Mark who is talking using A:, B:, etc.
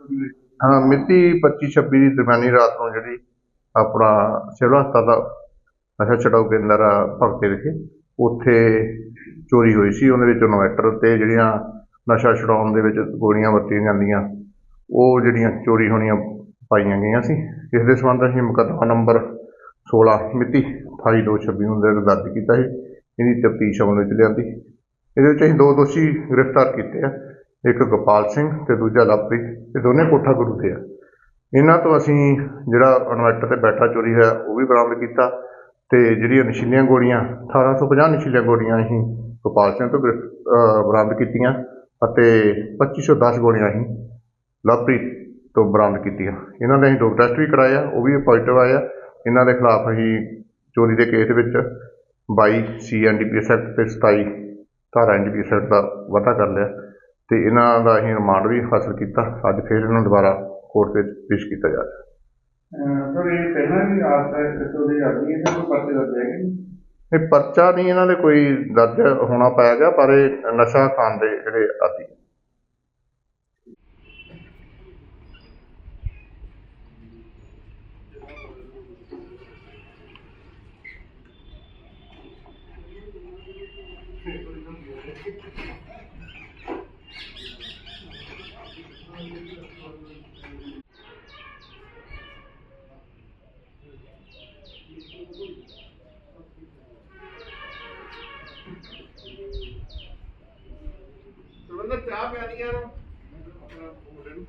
A: ਹਾਂ, ਮਿਤੀ 25 26 ਦੀ ਦਰਮਿਆਨੀ ਰਾਤ ਨੂੰ ਜਿਹੜੀ ਆਪਣਾ ਸਿਵਲ ਹਸਪਤਾਲ ਦਾ ਨਸ਼ਾ ਛਡਾਊ ਕੇਂਦਰ ਆ, ਭਗਤੇ ਵਿਖੇ, ਉੱਥੇ ਚੋਰੀ ਹੋਈ ਸੀ। ਉਹਦੇ ਵਿੱਚ ਇਨਵੈਟਰ ਤੇ ਜਿਹੜੀਆਂ ਨਸ਼ਾ ਛਡਾਉਣ ਦੇ ਵਿੱਚ ਗੋਲੀਆਂ ਵਰਤੀਆਂ ਜਾਂਦੀਆਂ, ਉਹ ਜਿਹੜੀਆਂ ਚੋਰੀ ਹੋਣੀਆਂ ਪਾਈਆਂ ਗਈਆਂ ਸੀ। ਇਸ ਦੇ ਸੰਬੰਧ ਅਸੀਂ ਮੁਕੱਦਮਾ ਨੰਬਰ 16 ਮਿਤੀ 28226 ਨੂੰ ਦਰਜ ਦਰਜ ਕੀਤਾ ਸੀ, ਇਹਦੀ ਤਫਤੀਸ਼ ਅਮਲ ਵਿੱਚ ਲਿਆਂਦੀ। ਇਹਦੇ ਵਿੱਚ ਅਸੀਂ ਦੋ ਦੋਸ਼ੀ ਗ੍ਰਿਫਤਾਰ ਕੀਤੇ ਆ। ਇੱਕ ਗੋਪਾਲ ਸਿੰਘ ਤੇ ਦੂਜਾ ਲਵਪ੍ਰੀਤ ਇਹ ਦੋਨੇ ਕੋਠਾ ਗੁਰੂ ਦੇ ਆ। ਇਹਨਾਂ ਤੋਂ ਅਸੀਂ ਜਿਹੜਾ ਇਨਵਰਟਰ ਤੇ ਬੈਟਰਾ ਚੋਰੀ ਹੋਇਆ, ਉਹ ਵੀ ਬਰਾਮਦ ਕੀਤਾ ਤੇ ਜਿਹੜੀਆਂ ਨਸ਼ੀਲੀਆਂ ਗੋਲੀਆਂ 1850 ਨਸ਼ੀਲੀਆਂ ਗੋਲੀਆਂ ਅਸੀਂ ਗੋਪਾਲ ਸਿੰਘ ਤੋਂ ਗ੍ਰਿਫ- ਬਰਾਮਦ ਕੀਤੀਆਂ ਅਤੇ 2510 ਗੋਲੀਆਂ ਅਸੀਂ ਲਵਪ੍ਰੀਤ ਤੋਂ ਬਰਾਮਦ ਕੀਤੀਆਂ। ਇਹਨਾਂ ਦੇ ਅਸੀਂ ਡੋਪ ਟੈਸਟ ਵੀ ਕਰਾਇਆ, ਉਹ ਵੀ ਪੋਜ਼ਿਟਿਵ ਆਇਆ। ਇਹਨਾਂ ਦੇ ਖਿਲਾਫ ਅਸੀਂ ਚੋਰੀ ਦੇ ਕੇਸ ਵਿੱਚ 22 ਸੀਐਨਡੀਪੀਐਸ ਐਕਟ ਤੇ 27 ਧਾਰਾ ਐਨਡੀਪੀਐਸ ਐਕਟ ਦਾ ਵਾਧਾ ਕਰ ਲਿਆ। ਤੇ ਇਹਨਾਂ ਦਾ ਅਸੀਂ ਰਿਮਾਂਡ ਵੀ ਹਾਸਲ ਕੀਤਾ। ਅੱਜ ਫਿਰ ਇਹਨਾਂ ਨੂੰ ਦੁਬਾਰਾ ਕੋਰਟ ਵਿੱਚ ਪੇਸ਼ ਕੀਤਾ ਜਾ ਰਿਹਾ।
B: ਸਰ ਇਹ ਪਹਿਲਾਂ ਵੀ ਆਸ ਹੈ ਇਸ ਤੋਂ ਦੀ ਆਦਮੀ ਹੈ ਕੋਈ ਪਰਚੇ ਹੈਗੇ
A: ਇਹ ਪਰਚਾ ਨਹੀਂ ਇਹਨਾਂ ਦੇ ਕੋਈ ਦਰਜ ਹੋਣਾ ਪਾਇਆ ਗਿਆ ਪਰ ਇਹ ਨਸ਼ਾ ਦੇ ਜਿਹੜੇ ਆਦੀ
B: ਚਾਹ ਪਿਆਦੀਆਂ ਨੂੰ ਮੁੰਡੇ